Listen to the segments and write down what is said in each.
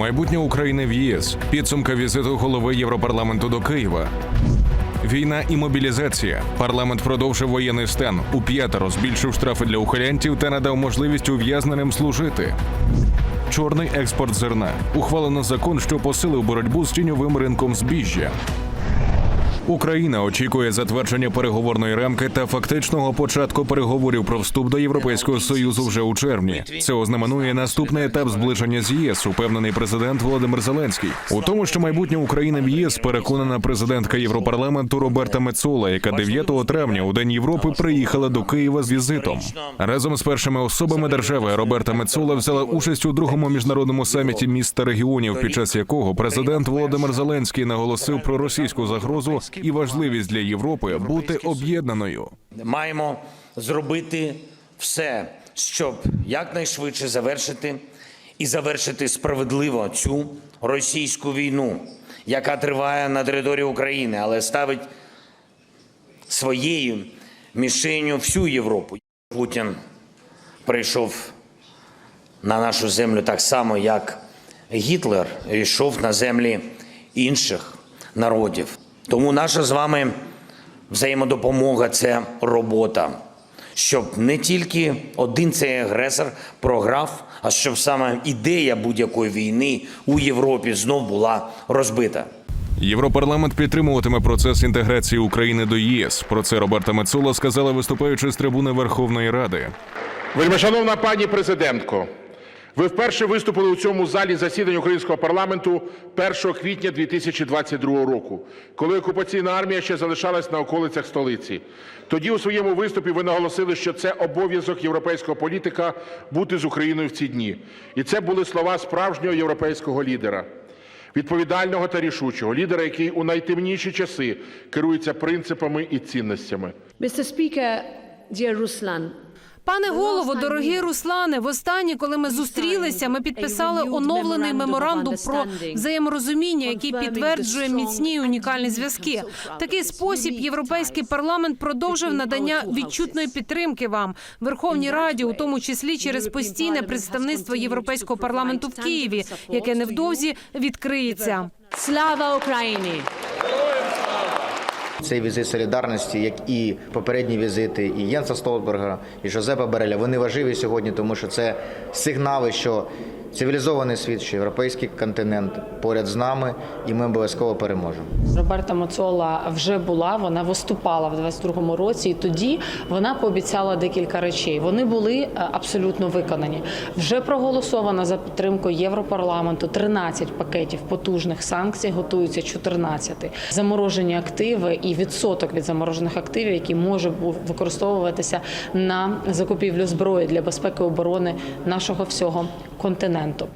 Майбутнє України в ЄС. Підсумка візиту голови Європарламенту до Києва. Війна і мобілізація. Парламент продовжив воєнний стан. У п'ятеро збільшив штрафи для ухилянтів та надав можливість ув'язненим служити. Чорний експорт зерна. Ухвалено закон, що посилив боротьбу з тіньовим ринком збіжжя. Україна очікує затвердження переговорної рамки та фактичного початку переговорів про вступ до Європейського союзу вже у червні. Це ознаменує наступний етап зближення з ЄС, упевнений президент Володимир Зеленський. У тому, що майбутнє України в ЄС переконана президентка Європарламенту Роберта Мецола, яка 9 травня у День Європи приїхала до Києва з візитом. Разом з першими особами держави Роберта Мецола взяла участь у другому міжнародному саміті міст та регіонів, під час якого президент Володимир Зеленський наголосив про російську загрозу і важливість для Європи бути об'єднаною. Маємо зробити все, щоб якнайшвидше завершити і завершити справедливо цю російську війну, яка триває на території України, але ставить своєю мішенью всю Європу. Путін прийшов на нашу землю так само, як Гітлер йшов на землі інших народів. Тому наша з вами взаємодопомога це робота, щоб не тільки один цей агресор програв, а щоб саме ідея будь-якої війни у Європі знов була розбита. Європарламент підтримуватиме процес інтеграції України до ЄС. Про це Роберта Мецола сказала, виступаючи з трибуни Верховної Ради. Вельмишановна пані президентко, ви вперше виступили у цьому залі засідань українського парламенту 1 квітня 2022 року, коли окупаційна армія ще залишалась на околицях столиці. Тоді у своєму виступі ви наголосили, що це обов'язок європейського політика бути з Україною в ці дні. І це були слова справжнього європейського лідера. Відповідального та рішучого лідера, який у найтемніші часи керується принципами і цінностями. Mr. Speaker, dear Ruslan, Пане голово, дорогі Руслане, востаннє, коли ми зустрілися, ми підписали оновлений меморандум про взаєморозуміння, який підтверджує міцні і унікальні зв'язки. В такий спосіб європейський парламент продовжив надання відчутної підтримки вам Верховній Раді, у тому числі через постійне представництво європейського парламенту в Києві, яке невдовзі відкриється. Slava Ukraini! Цей візит солідарності, як і попередні візити, і Єнса Столтберга, і Жозепа Береля, вони важливі сьогодні, тому що це сигнали, що цивілізований світ, що європейський континент поряд з нами, і ми обов'язково переможемо. Роберта Мацола вже була, вона виступала в 22-му році, і тоді вона пообіцяла декілька речей. Вони були е, абсолютно виконані. Вже проголосовано за підтримку Європарламенту 13 пакетів потужних санкцій, готуються 14. Заморожені активи і відсоток від заморожених активів, який може був використовуватися на закупівлю зброї для безпеки і оборони нашого всього континенту.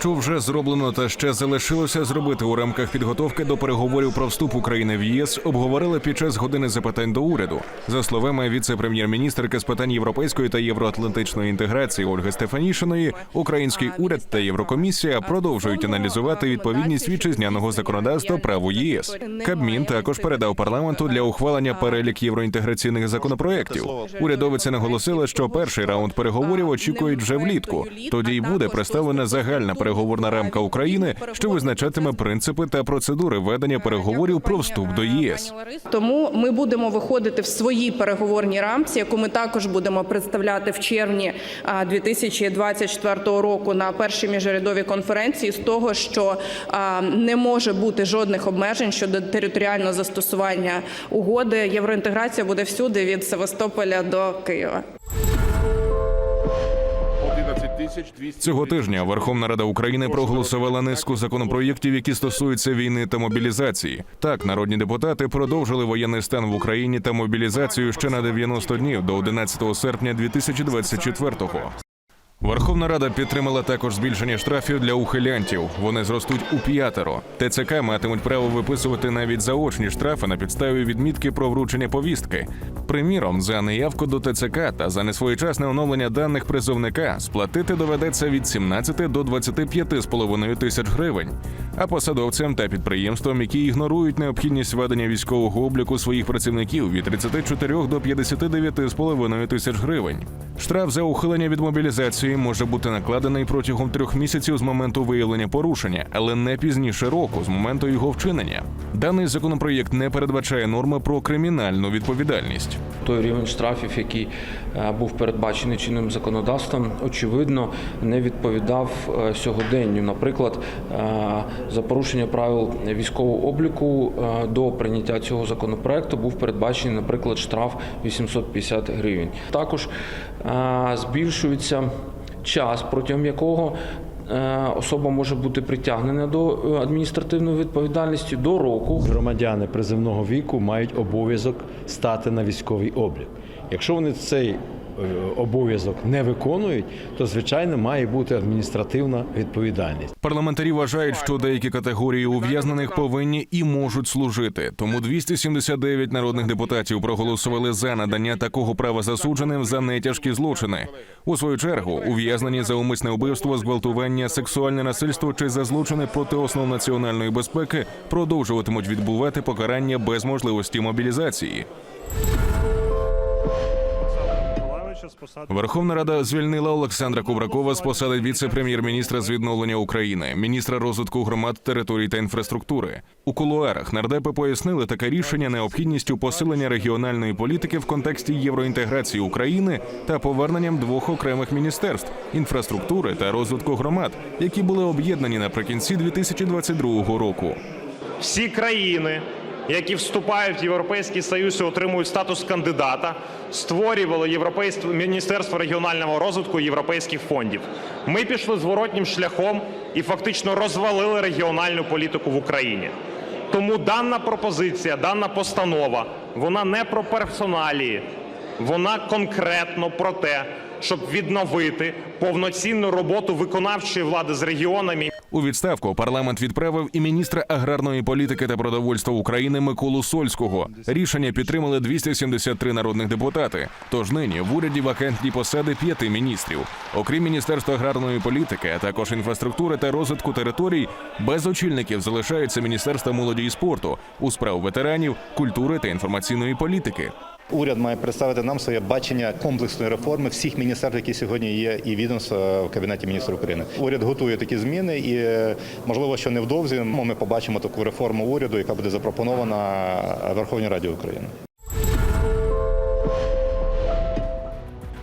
Що вже зроблено та ще залишилося зробити у рамках підготовки до переговорів про вступ України в ЄС, обговорили під час години запитань до уряду. За словами віце-прем'єр-міністрки з питань європейської та євроатлантичної інтеграції Ольги Стефанішиної, український уряд та Єврокомісія продовжують аналізувати відповідність вітчизняного законодавства праву ЄС. Кабмін також передав парламенту для ухвалення перелік євроінтеграційних законопроєктів. Урядовиця наголосила, що перший раунд переговорів очікують вже влітку. Тоді й буде представлена загальна переговорна рамка України, що визначатиме принципи та процедури ведення переговорів про вступ до ЄС. Тому ми будемо виходити в своїй переговорній рамці, яку ми також будемо представляти в червні а, 2024 року на першій міжрядовій конференції з того, що не може бути жодних обмежень щодо територіального застосування угоди. Євроінтеграція буде всюди від Севастополя до Києва. 11 тисяч 200 Цього тижня Верховна Рада України проголосувала низку законопроєктів, які стосуються війни та мобілізації. Так, народні депутати продовжили воєнний стан в Україні та мобілізацію ще на 90 днів до 11 серпня 2024-го. Верховна Рада підтримала також збільшення штрафів для ухилянтів. Вони зростуть у п'ятеро. ТЦК матимуть право виписувати навіть заочні штрафи на підставі відмітки про вручення повістки. Приміром, за неявку до ТЦК та за несвоєчасне оновлення даних призовника сплатити доведеться від 17 до 25,5 тисяч гривень. А посадовцям та підприємствам, які ігнорують необхідність ведення військового обліку своїх працівників від 34 до 59,5 тисяч гривень. Штраф за ухилення від мобілізації може бути накладений протягом трьох місяців з моменту виявлення порушення, але не пізніше року з моменту його вчинення. Даний законопроєкт не передбачає норми про кримінальну відповідальність. той рівень штрафів, який е, був передбачений чинним законодавством, очевидно не відповідав е, сьогоденню. Наприклад, е, за порушення правил військового обліку е, до прийняття цього законопроекту був передбачений, наприклад, штраф 850 гривень. Також е, збільшується час, протягом якого е, особа може бути притягнена до адміністративної відповідальності до року. Громадяни приземного віку мають обов'язок стати на військовий облік. Якщо вони цей обов'язок не виконують, то звичайно має бути адміністративна відповідальність. Парламентарі вважають, що деякі категорії ув'язнених повинні і можуть служити. Тому 279 народних депутатів проголосували за надання такого права засудженим за нетяжкі злочини. У свою чергу ув'язнені за умисне вбивство, зґвалтування, сексуальне насильство чи за злочини проти основ національної безпеки продовжуватимуть відбувати покарання без можливості мобілізації. Верховна Рада звільнила Олександра Кубракова з посади віце-прем'єр-міністра з відновлення України, міністра розвитку громад, територій та інфраструктури. У кулуарах нардепи пояснили таке рішення необхідністю посилення регіональної політики в контексті євроінтеграції України та поверненням двох окремих міністерств інфраструктури та розвитку громад, які були об'єднані наприкінці 2022 року. всі країни, які вступають в Європейський Союз і отримують статус кандидата, створювали Європейське Міністерство регіонального розвитку європейських фондів. Ми пішли зворотнім шляхом і фактично розвалили регіональну політику в Україні. Тому дана пропозиція, дана постанова, вона не про персоналії, вона конкретно про те, щоб відновити повноцінну роботу виконавчої влади з регіонами У відставку парламент відправив і міністра аграрної політики та продовольства України Миколу Сольського. Рішення підтримали 273 народних депутати. Тож нині в уряді вакантні посади п'яти міністрів. Окрім міністерства аграрної політики, а також інфраструктури та розвитку територій, без очільників залишаються міністерства молоді і спорту у справ ветеранів, культури та інформаційної політики. Уряд має представити нам своє бачення комплексної реформи всіх міністерств, які сьогодні є, і відомств е, в кабінеті міністрів України. Уряд готує такі зміни, і можливо, що невдовзі ми побачимо таку реформу уряду, яка буде запропонована Верховній Раді України.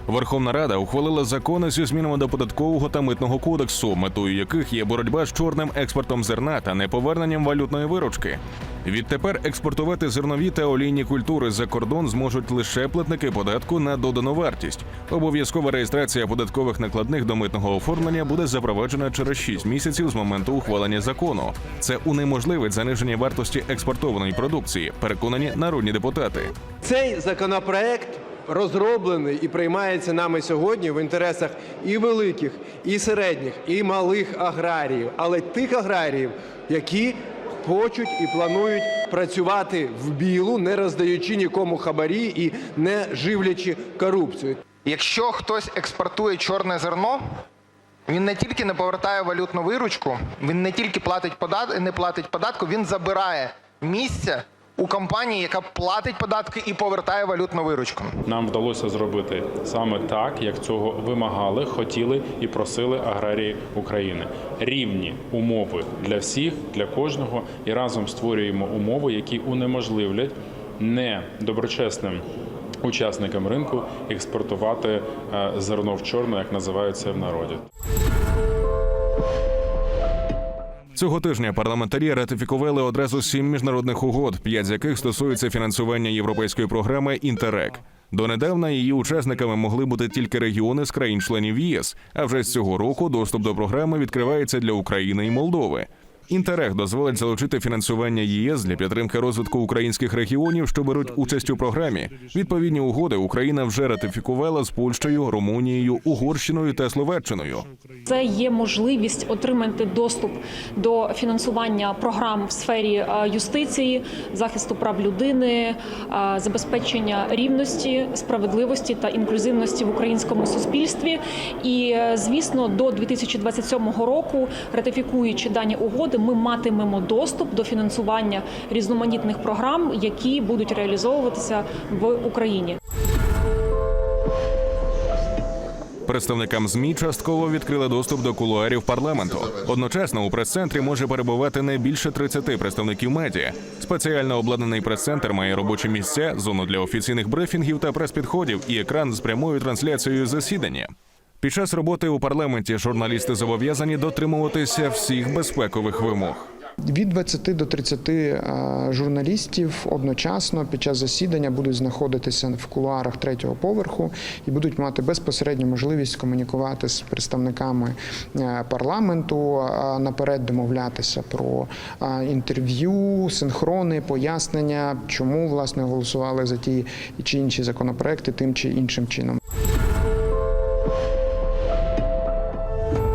Верховна Рада ухвалила закони зі змінами до податкового та митного кодексу, метою яких є боротьба з чорним експортом зерна та неповерненням валютної виручки. Відтепер експортувати зернові та олійні культури за кордон зможуть лише платники податку на додану вартість. Обов'язкова реєстрація податкових накладних до митного оформлення буде запроваджена через 6 місяців з моменту ухвалення закону. Це унеможливить заниження вартості експортованої продукції. Переконані народні депутати. Цей законопроект розроблений і приймається нами сьогодні в інтересах і великих, і середніх, і малих аграріїв, але тих аграріїв, які хочуть і планують працювати в білу, не роздаючи нікому хабарі і не живлячи корупцію. Якщо хтось експортує чорне зерно, він не тільки не повертає валютну виручку, він не тільки платить подат... не платить податку, він забирає місце у компанії, яка платить податки і повертає валютну виручку. Нам вдалося зробити саме так, як цього вимагали, хотіли і просили аграрії України. Рівні умови для всіх, для кожного, і разом створюємо умови, які унеможливлять недоброчесним учасникам ринку експортувати е, зерно в чорне, як називають це в народі. Цього тижня парламентарі ратифікували одразу сім міжнародних угод, п'ять з яких стосуються фінансування європейської програми Інтерек. Донедавна її учасниками могли бути тільки регіони з країн-членів ЄС. А вже з цього року доступ до програми відкривається для України і Молдови. Інтерег дозволить залучити фінансування ЄС для підтримки розвитку українських регіонів, що беруть участь у програмі. Відповідні угоди Україна вже ратифікувала з Польщею, Румунією, Угорщиною та Словаччиною. Це є можливість отримати доступ до фінансування програм в сфері е, юстиції, захисту прав людини, е, забезпечення рівності, справедливості та інклюзивності в українському суспільстві. І е, звісно, до 2027 року, ратифікуючи дані угоди, документи, ми матимемо доступ до фінансування різноманітних програм, які будуть реалізовуватися в Україні. Представникам ЗМІ частково відкрили доступ до кулуарів парламенту. Одночасно у прес-центрі може перебувати не більше 30 представників медіа. Спеціально обладнаний прес-центр має робочі місця, зону для офіційних брифінгів та прес-підходів і екран з прямою трансляцією засідання. Під час роботи у парламенті журналісти зобов'язані дотримуватися всіх безпекових вимог. Від 20 до 30 е, журналістів одночасно під час засідання будуть знаходитися в кулуарах третього поверху і будуть мати безпосередню можливість комунікувати з представниками е, парламенту, е, наперед домовлятися про інтерв'ю, синхрони, пояснення, чому власне голосували за ті чи інші законопроекти тим чи іншим чином.